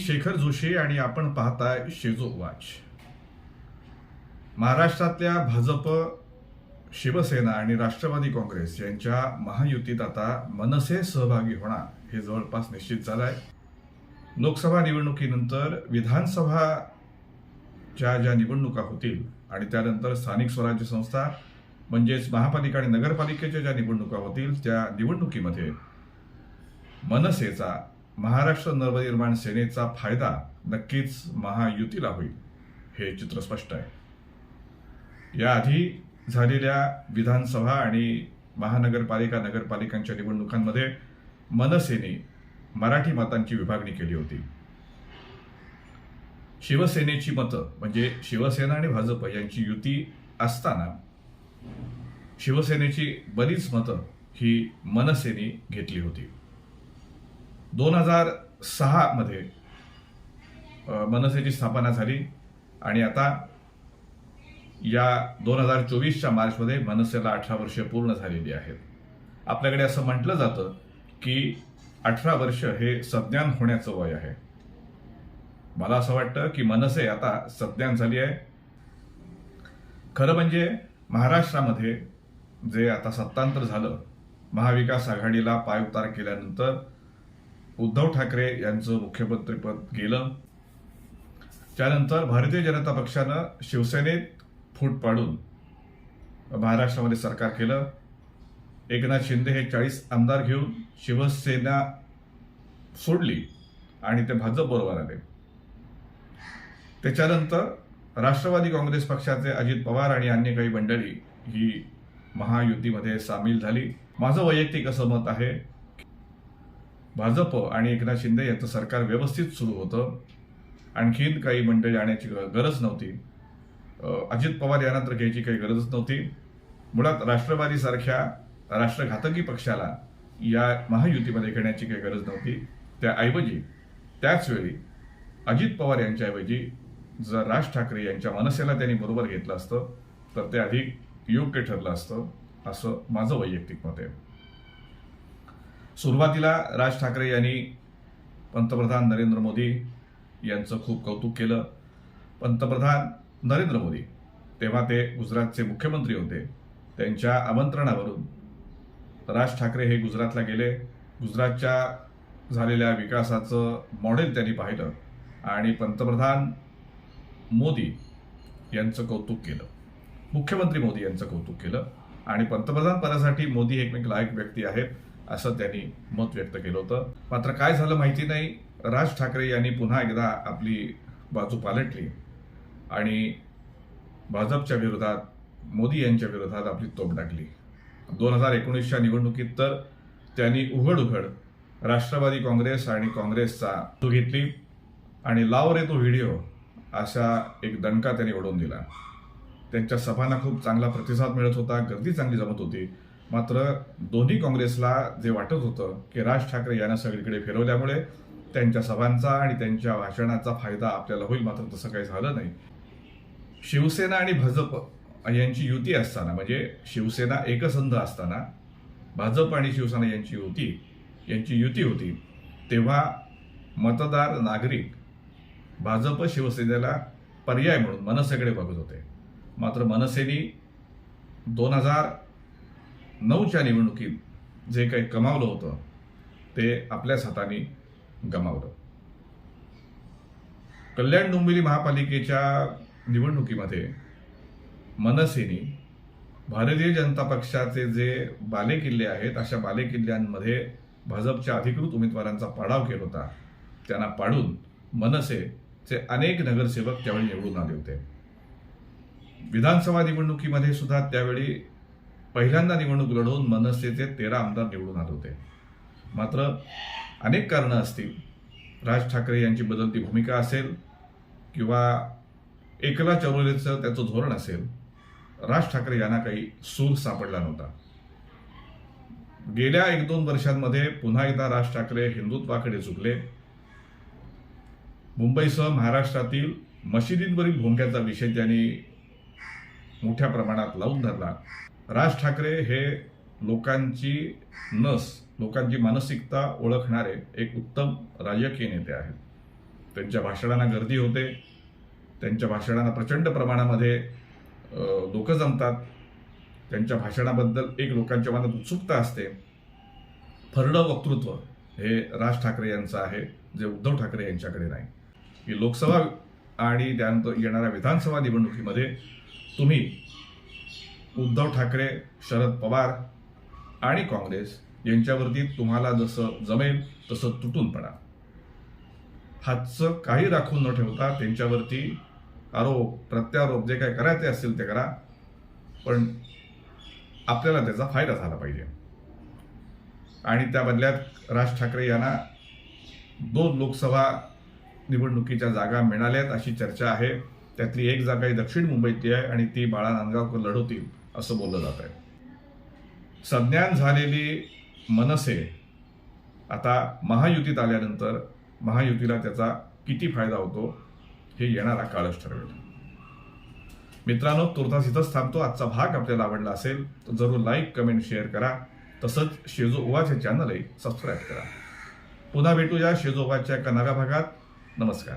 शेखर जोशी आणि आपण पाहताय शेजो वाच. महाराष्ट्रातल्या भाजप शिवसेना आणि राष्ट्रवादी काँग्रेस यांच्या महायुतीत आता मनसे सहभागी होणार हे जवळपास निश्चित झालं आहे लोकसभा निवडणुकीनंतर विधानसभाच्या ज्या निवडणुका होतील आणि त्यानंतर स्थानिक स्वराज्य संस्था म्हणजेच महापालिका आणि नगरपालिकेच्या ज्या निवडणुका होतील त्या निवडणुकीमध्ये मनसेचा महाराष्ट्र नवनिर्माण सेनेचा फायदा नक्कीच महायुतीला होईल हे चित्र स्पष्ट आहे. याआधी झालेल्या विधानसभा आणि महानगरपालिका नगरपालिकांच्या निवडणुकांमध्ये मनसेने मराठी मतांची विभागणी केली होती. शिवसेनेची मतं म्हणजे शिवसेना आणि भाजप यांची युती असताना शिवसेनेची बरीच मतं ही मनसेने घेतली होती. दोन हजार सहामध्ये मनसेची स्थापना झाली आणि आता या दोन हजार चोवीसच्या मार्चमध्ये मनसेला अठरा वर्षे पूर्ण झालेली आहेत. आपल्याकडे असं म्हटलं जातं की अठरा वर्ष हे सज्ञान होण्याचं वय आहे. मला असं वाटतं की मनसे आता सज्ञान झाली आहे. खरं म्हणजे महाराष्ट्रामध्ये जे आता सत्तांतर झालं महाविकास आघाडीला पायउतार केल्यानंतर उद्धव ठाकरे यांचं मुख्यमंत्रीपद गेलं. त्यानंतर भारतीय जनता पक्षानं शिवसेनेत फूट पाडून महाराष्ट्रामध्ये सरकार केलं. एकनाथ शिंदे हे चाळीस आमदार घेऊन शिवसेना सोडली आणि ते भाजप बरोबर आले. त्याच्यानंतर राष्ट्रवादी काँग्रेस पक्षाचे अजित पवार आणि अन्य काही मंडळी ही महायुतीमध्ये सामील झाली. माझं वैयक्तिक असं मत आहे भाजप आणि एकनाथ शिंदे यांचं सरकार व्यवस्थित सुरू होतं. आणखीन काही मंडळी आणण्याची ग- गरज नव्हती. अजित पवार यांना तर घ्यायची काही गरजच नव्हती. मुळात राष्ट्रवादीसारख्या राष्ट्रघातकी पक्षाला या महायुतीमध्ये घेण्याची काही गरज नव्हती. त्याऐवजी त्याचवेळी अजित पवार यांच्याऐवजी जर राज ठाकरे यांच्या मनसेला त्यांनी बरोबर घेतलं असतं तर ते अधिक योग्य ठरलं असतं असं माझं वैयक्तिक मत आहे. सुरुवातीला राज ठाकरे यांनी पंतप्रधान नरेंद्र मोदी यांचं खूप कौतुक केलं. पंतप्रधान नरेंद्र मोदी तेव्हा ते गुजरातचे मुख्यमंत्री होते. त्यांच्या आमंत्रणावरून राज ठाकरे हे गुजरातला गेले. गुजरातच्या झालेल्या विकासाचं मॉडेल त्यांनी पाहिलं आणि पंतप्रधान मोदी यांचं कौतुक केलं. मुख्यमंत्री मोदी यांचं कौतुक केलं. आणि पंतप्रधान पदासाठी मोदी एकमेक लायक व्यक्ती आहेत. असं त्यांनी मत व्यक्त केलं होतं. मात्र काय झालं माहिती नाही. राज ठाकरे यांनी पुन्हा एकदा आपली बाजू पालटली. आणि भाजपच्या विरोधात मोदी यांच्या विरोधात आपली तोप टाकली दोन हजार एकोणीसच्या निवडणुकीत तर त्यांनी उघड उघड राष्ट्रवादी काँग्रेस आणि काँग्रेसचा तू घेतली आणि लाव रे तो व्हिडिओ असा एक दणका त्यांनी ओढून दिला. त्यांच्या सभांना खूप चांगला प्रतिसाद मिळत होता. गर्दी चांगली जमत होती. मात्र दोन्ही काँग्रेसला जे वाटत होतं की राज ठाकरे यांना सगळीकडे फिरवल्यामुळे त्यांच्या सभांचा आणि त्यांच्या भाषणाचा फायदा आपल्याला होईल मात्र तसं काही झालं नाही. शिवसेना आणि भाजप यांची युती असताना म्हणजे शिवसेना एकसंध असताना भाजप आणि शिवसेना यांची युती यांची युती होती तेव्हा मतदार नागरिक भाजप शिवसेनेला पर्याय म्हणून मनसेकडे बघत होते. मात्र मनसेनी दोन हजार नऊच्या निवडणुकीत जे काही कमावलं होतं ते आपल्याच हाताने गमावलं. कल्याण डोंबिवली महापालिकेच्या निवडणुकीमध्ये मनसेने भारतीय जनता पक्षाचे जे बालेकिल्ले आहेत अशा बालेकिल्ल्यांमध्ये भाजपच्या अधिकृत उमेदवारांचा पाडाव केला होता. त्यांना पाडून मनसेचे अनेक नगरसेवक त्यावेळी निवडून आले होते. विधानसभा निवडणुकीमध्ये सुद्धा त्यावेळी पहिल्यांदा निवडणूक लढवून मनसेचे तेरा आमदार निवडून आले होते. मात्र अनेक कारणं असतील. राज ठाकरे यांची बदलती भूमिका असेल किंवा एकला चळवळीचं त्याचं धोरण असेल राज ठाकरे यांना काही सूर सापडला नव्हता. गेल्या एक दोन वर्षांमध्ये पुन्हा एकदा राज ठाकरे हिंदुत्वाकडे झुकले मुंबईसह महाराष्ट्रातील मशिदींवरील भोंग्याचा विषय त्यांनी मोठ्या प्रमाणात लावून धरला. राज ठाकरे हे लोकांची नस लोकांची मानसिकता ओळखणारे एक उत्तम राजकीय नेते आहेत. त्यांच्या भाषणांना गर्दी होते. त्यांच्या भाषणांना प्रचंड प्रमाणामध्ये लोक जमतात. त्यांच्या भाषणाबद्दल एक लोकांच्या मनात उत्सुकता असते. फरडं वक्तृत्व हे राज ठाकरे यांचं आहे जे उद्धव ठाकरे यांच्याकडे नाही. की लोकसभा आणि त्यानंतर येणाऱ्या विधानसभा निवडणुकीमध्ये तुम्ही उद्धव ठाकरे शरद पवार आणि काँग्रेस यांच्यावरती तुम्हाला जसं जमेल तसं तुटून पडा. हातचं काही राखून न ठेवता त्यांच्यावरती आरोप प्रत्यारोप जे काय करायचे असतील ते करा. पण आपल्याला त्याचा फायदा झाला पाहिजे. आणि त्या बदल्यात राज ठाकरे यांना दोन लोकसभा निवडणुकीच्या जागा मिळाल्यात अशी चर्चा आहे. त्यातली एक जागा ही दक्षिण मुंबईतली आहे आणि ती बाळा नांदगावकर लढवतील. असं बोललं जात आहे संज्ञान झालेली मनसे आता महायुतीत आल्यानंतर महायुतीला त्याचा किती फायदा होतो हे येणारा काळच ठरवेल. मित्रांनो तुर्तास इथंच थांबतो. आजचा भाग आपल्याला आवडला असेल तर जरूर लाईक कमेंट शेअर करा. तसंच शेजोबाचे चॅनलही सबस्क्राईब करा. पुन्हा भेटूया शेजो उवाच्या भागात. नमस्कार.